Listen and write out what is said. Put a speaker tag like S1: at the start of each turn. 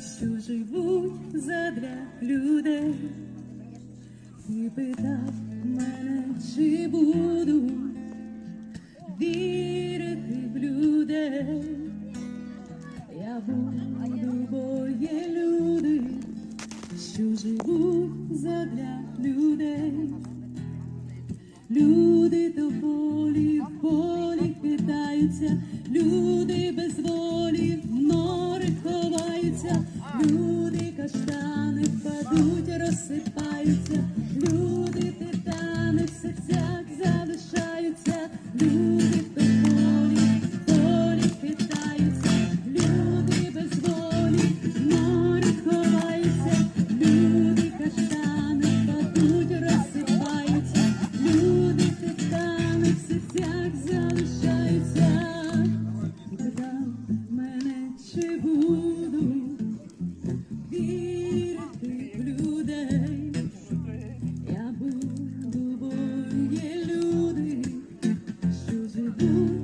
S1: що живуть задля людей, і питав мене, чи буду вірити в людей. Я буду, бо є люди, що живуть задля людей. Люди до волі, в полі хитаються, люди без волі Люди каштани впадуть, розсипаються, люди титани в серцях залишаються, люди в полі, полі хитаються, люди без волі, морі ховаються, люди каштани впадуть, розсипаються, люди титани в серцях залишаються. do.